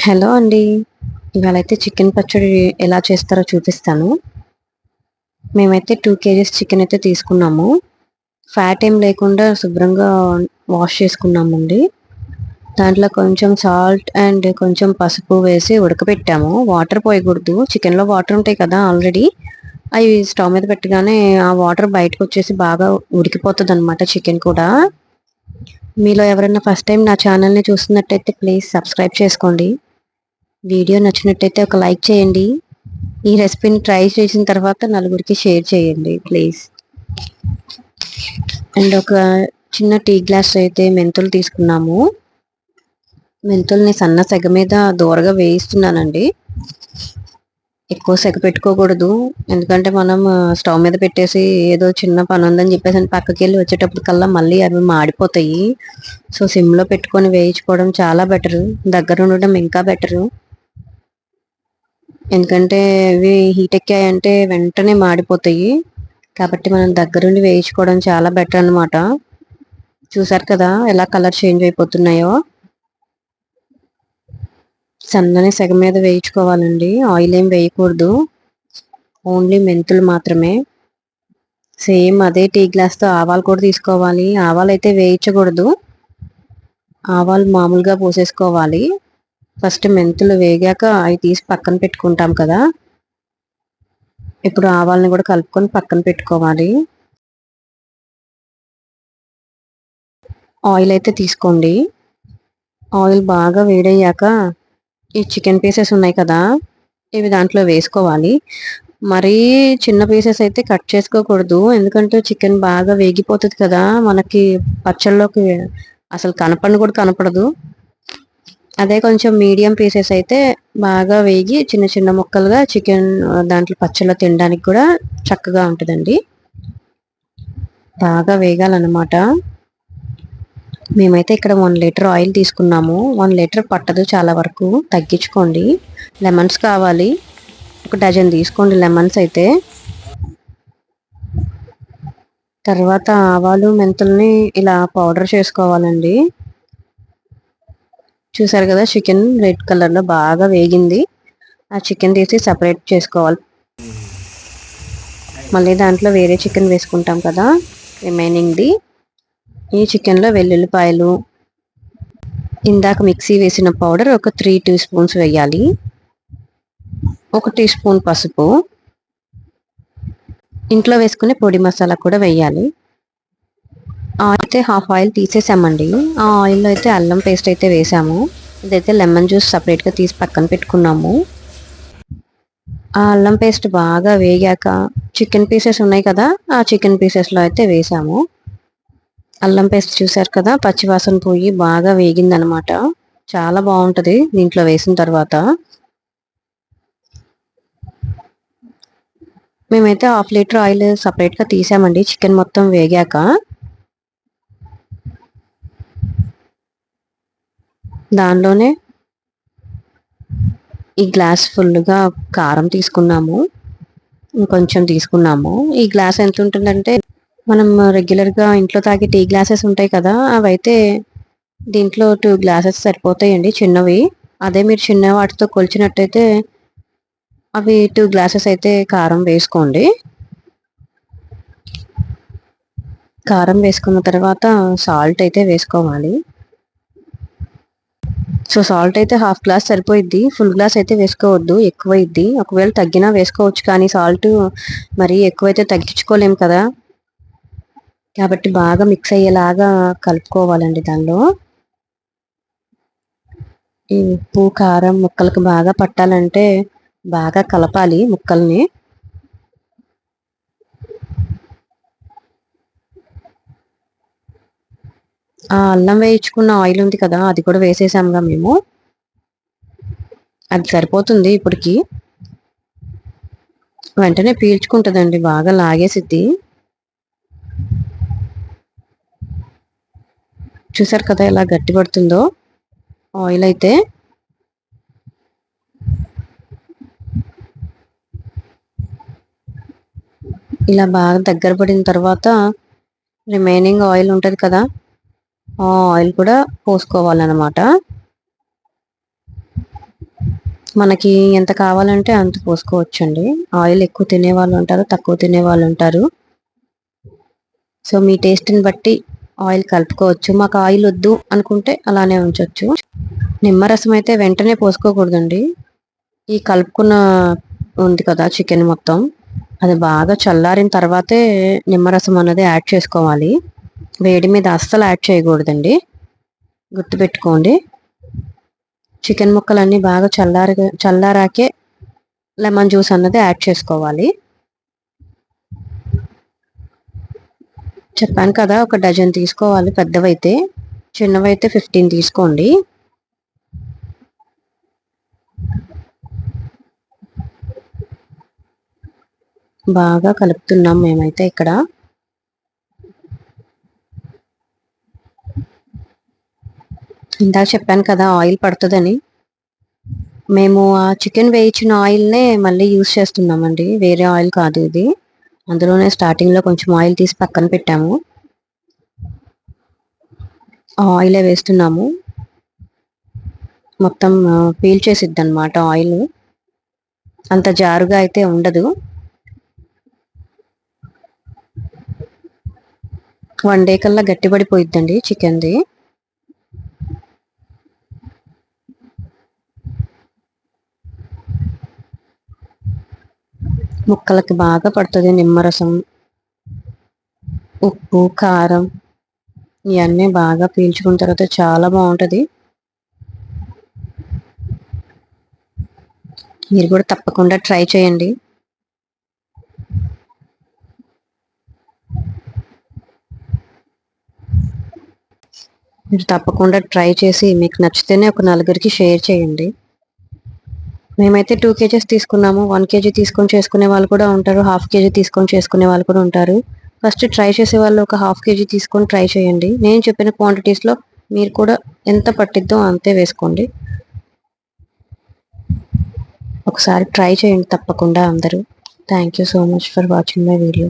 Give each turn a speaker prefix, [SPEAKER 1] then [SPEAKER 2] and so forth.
[SPEAKER 1] Hello అండి. ఇవాళ అయితే చికెన్ పచ్చడి ఎలా చేస్తారో చూపిస్తాను. మేమైతే టూ కేజీస్ చికెన్ అయితే తీసుకున్నాము. ఫ్యాట్ ఏం లేకుండా శుభ్రంగా వాష్ చేసుకున్నామండి. దాంట్లో కొంచెం సాల్ట్ అండ్ కొంచెం పసుపు వేసి ఉడకబెట్టాము వాటర్ పోయకూడదు. చికెన్లో వాటర్ ఉంటాయి కదా ఆల్రెడీ. అవి స్టవ్ మీద పెట్టగానే ఆ వాటర్ బయటకు వచ్చేసి బాగా ఉడికిపోతుంది అనమాట చికెన్ కూడా. మీలో ఎవరైనా ఫస్ట్ టైం నా ఛానల్ని చూస్తున్నట్టయితే ప్లీజ్ సబ్స్క్రైబ్ చేసుకోండి. వీడియో నచ్చినట్టయితే ఒక లైక్ చేయండి. ఈ రెసిపీని ట్రై చేసిన తర్వాత నలుగురికి షేర్ చేయండి ప్లీజ్ అండ్ ఒక చిన్న టీ గ్లాస్ అయితే మెంతులు తీసుకున్నాము. మెంతుల్ని సన్న సెగ మీద దూరగా వేయిస్తున్నానండి. ఎక్కువ సెగ పెట్టుకోకూడదు. ఎందుకంటే మనం స్టవ్ మీద పెట్టేసి ఏదో చిన్న పని ఉందని చెప్పేసి పక్కకి వెళ్ళి వచ్చేటప్పుడు కల్లా మళ్ళీ అవి మాడిపోతాయి. సో సిమ్లో పెట్టుకొని వేయించుకోవడం చాలా బెటరు. దగ్గర ఉండడం ఇంకా బెటరు. ఎందుకంటే ఇవి హీట్ ఎక్కాయంటే వెంటనే మాడిపోతాయి. కాబట్టి మనం దగ్గరుండి వేయించుకోవడం చాలా బెటర్ అనమాట చూసారు కదా ఎలా కలర్ చేంజ్ అయిపోతున్నాయో? సన్నని సెగ మీద వేయించుకోవాలండి. ఆయిల్ ఏం వేయకూడదు. ఓన్లీ మెంతులు మాత్రమే. సేమ్ అదే టీ గ్లాస్తో ఆవాలు కూడా తీసుకోవాలి. ఆవాలు అయితే వేయించకూడదు. ఆవాలు మామూలుగా పోసేసుకోవాలి. ఫస్ట్ మెంతులు వేగాక అవి తీసి పక్కన పెట్టుకుంటాం కదా. ఇప్పుడు ఆవాలని కూడా కలుపుకొని పక్కన పెట్టుకోవాలి. ఆయిల్ అయితే తీసుకోండి. ఆయిల్ బాగా వేడయ్యాక ఈ చికెన్ పీసెస్ ఉన్నాయి కదా ఇవి దాంట్లో వేసుకోవాలి. మరీ చిన్న పీసెస్ అయితే కట్ చేసుకోకూడదు ఎందుకంటే చికెన్ బాగా వేగిపోతుంది కదా మనకి పచ్చళ్ళలోకి అసలు కనపడి కూడా కనపడదు. అదే కొంచెం మీడియం పీసెస్ అయితే బాగా వేగి చిన్న చిన్న ముక్కలుగా చికెన్ దాంట్లో పచ్చళ్ళ తినడానికి కూడా చక్కగా ఉంటుందండి. బాగా వేగాలన్నమాట. మేమైతే ఇక్కడ వన్ లీటర్ ఆయిల్ తీసుకున్నాము. వన్ లీటర్ పట్టదు చాలా వరకు. తగ్గించుకోండి. లెమన్స్ కావాలి. ఒక డజన్ తీసుకోండి లెమన్స్ అయితే. తర్వాత ఆవాలు మెంతుల్ని ఇలా పౌడర్ చేసుకోవాలండి. చూసారు కదా చికెన్ రెడ్ కలర్లో బాగా వేగింది. ఆ చికెన్ తీసి సపరేట్ చేసుకోవాలి. మళ్ళీ దాంట్లో వేరే చికెన్ వేసుకుంటాం కదా రిమైనింగ్ది ఈ చికెన్లో వెల్లుల్లిపాయలు. ఇందాక మిక్సీ వేసిన పౌడర్ ఒక త్రీ టీ స్పూన్స్ వేయాలి. ఒక టీ స్పూన్ పసుపు. ఇంట్లో వేసుకునే పొడి మసాలా కూడా వేయాలి. అయితే హాఫ్ ఆయిల్ తీసేసామండి. ఆ ఆయిల్లో అయితే అల్లం పేస్ట్ అయితే వేసాము. ఇదైతే లెమన్ జ్యూస్ సపరేట్గా తీసి పక్కన పెట్టుకున్నాము. ఆ అల్లం పేస్ట్ బాగా వేగాక చికెన్ పీసెస్ ఉన్నాయి కదా ఆ చికెన్ పీసెస్లో అయితే వేసాము. అల్లం పేస్ట్ చూసారు కదా? పచ్చివాసన పోయి బాగా వేగింది అనమాట చాలా బాగుంటుంది దీంట్లో వేసిన తర్వాత. మేమైతే హాఫ్ లీటర్ ఆయిల్ సపరేట్గా తీసామండి. చికెన్ మొత్తం వేగాక. దానిలోనే ఈ గ్లాస్ ఫుల్గా కారం తీసుకున్నాము. ఇంకొంచెం తీసుకున్నాము. ఈ గ్లాస్ ఎంత ఉంటుందంటే మనం రెగ్యులర్గా ఇంట్లో తాగే టీ గ్లాసెస్ ఉంటాయి కదా అవైతే దీంట్లో టూ గ్లాసెస్ సరిపోతాయండి చిన్నవి. అదే మీరు చిన్న వాటితో కొలిచినట్టయితే అవి టూ గ్లాసెస్ అయితే కారం వేసుకోండి. కారం వేసుకున్న తర్వాత సాల్ట్ అయితే వేసుకోవాలి. సో సాల్ట్ అయితే హాఫ్ గ్లాస్ సరిపోయిద్ది. ఫుల్ గ్లాస్ అయితే వేసుకోవద్దు ఎక్కువ ఇద్ది ఒకవేళ తగ్గినా వేసుకోవచ్చు కానీ సాల్ట్ మరీ ఎక్కువైతే తగ్గించుకోలేము కదా. కాబట్టి బాగా మిక్స్ అయ్యేలాగా కలుపుకోవాలండి దానిలో. ఈ ఉప్పు కారం ముక్కలకు బాగా పట్టాలంటే బాగా కలపాలి ముక్కల్ని. ఆ అల్లం వేయించుకున్న ఆయిల్ ఉంది కదా అది కూడా వేసేసాముగా మేము. అది సరిపోతుంది ఇప్పటికి. వెంటనే పీల్చుకుంటుందండి బాగా లాగేసిద్ది. చూసారు కదా ఎలా గట్టి పడుతుందో? ఆయిల్ అయితే. ఇలా బాగా దగ్గర పడిన తర్వాత రిమైనింగ్ ఆయిల్ ఉంటుంది కదా ఆ ఆయిల్ కూడా పోసుకోవాలన్నమాట. మనకి ఎంత కావాలంటే అంత పోసుకోవచ్చండి. ఆయిల్ ఎక్కువ తినే వాళ్ళు ఉంటారు తక్కువ తినే వాళ్ళు ఉంటారు. సో మీ టేస్ట్ని బట్టి ఆయిల్ కలుపుకోవచ్చు. మాకు ఆయిల్ వద్దు అనుకుంటే అలానే ఉంచవచ్చు నిమ్మరసం అయితే వెంటనే పోసుకోకూడదండి. ఈ కలుపుకున్న ఉంది కదా చికెన్ మొత్తం. అది బాగా చల్లారిన తర్వాతే నిమ్మరసం అనేది యాడ్ చేసుకోవాలి. వేడి మీద అస్సలు యాడ్ చేయకూడదండి. గుర్తుపెట్టుకోండి. చికెన్ ముక్కలన్నీ బాగా చల్లారి చల్లారాకే లెమన్ జ్యూస్ అన్నది యాడ్ చేసుకోవాలి. చెప్పాను కదా ఒక డజన్ తీసుకోవాలి పెద్దవైతే. చిన్నవైతే ఫిఫ్టీన్ తీసుకోండి. బాగా కలుపుతున్నాం మేమైతే ఇక్కడ. ఇందాక చెప్పాను కదా ఆయిల్ పడుతుందని. మేము ఆ చికెన్ వేయించిన ఆయిల్నే మళ్ళీ యూస్ చేస్తున్నామండి. వేరే ఆయిల్ కాదు ఇది. అందులోనే స్టార్టింగ్లో కొంచెం ఆయిల్ తీసి పక్కన పెట్టాము. ఆయిలే వేస్తున్నాము. మొత్తం పీల్చేసిద్ది అనమాట ఆయిల్ అంత జారుగా అయితే ఉండదు. వన్ డే కల్లా గట్టిపడిపోయిద్దండి చికెన్ది ముక్కలకి బాగా పడుతుంది నిమ్మరసం ఉప్పు కారం ఇవన్నీ బాగా పీల్చుకున్న తర్వాత చాలా బాగుంటుంది. మీరు కూడా తప్పకుండా ట్రై చేయండి. మీరు తప్పకుండా ట్రై చేసి మీకు నచ్చితేనే ఒక నలుగురికి షేర్ చేయండి. మేమైతే టూ కేజెస్ తీసుకున్నాము. వన్ కేజీ తీసుకొని చేసుకునే వాళ్ళు కూడా ఉంటారు. హాఫ్ కేజీ తీసుకొని చేసుకునే వాళ్ళు కూడా ఉంటారు. ఫస్ట్ ట్రై చేసే వాళ్ళు ఒక హాఫ్ కేజీ తీసుకొని ట్రై చేయండి. నేను చెప్పిన క్వాంటిటీస్లో మీరు కూడా ఎంత పట్టిద్దో అంతే వేసుకోండి. ఒకసారి ట్రై చేయండి తప్పకుండా అందరూ. Thank you so much for watching my video